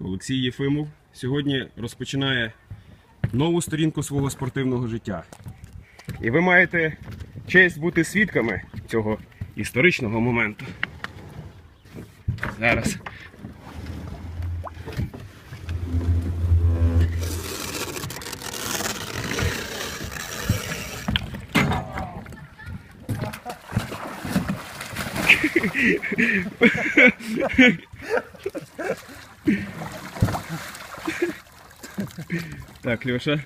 Олексій Єфимов сьогодні розпочинає нову сторінку свого спортивного життя. І ви маєте честь бути свідками цього історичного моменту. Зараз. Так, Льоша.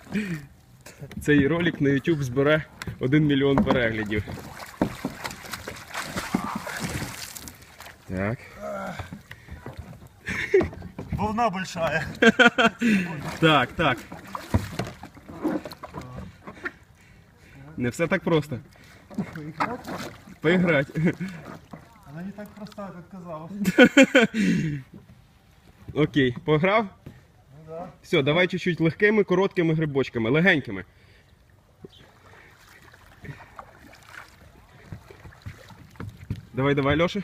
Цей ролик на YouTube збере 1 мільйон переглядів. Так. Волна большая. Так, так. Не все так просто. Поіграть. Она не так проста, как казалось. Окей, пограв? Все, давай чуть-чуть легкими, короткими грибочками, легенькими. Давай, давай, Льоша.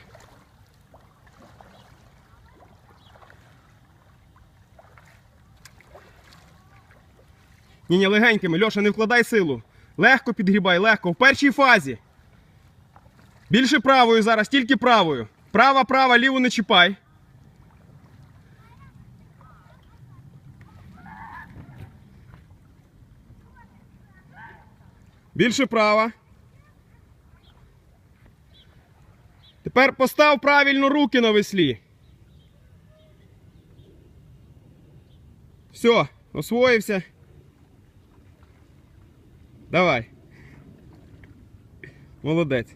Ні, ні, легенькими, Льоша, не вкладай силу. Легко підгрібай, легко. В першій фазі. Більше правою зараз, тільки правою. Права, права, ліву не чіпай. Більше права. Тепер постав правильно руки на веслі. Все, освоївся. Давай. Молодець.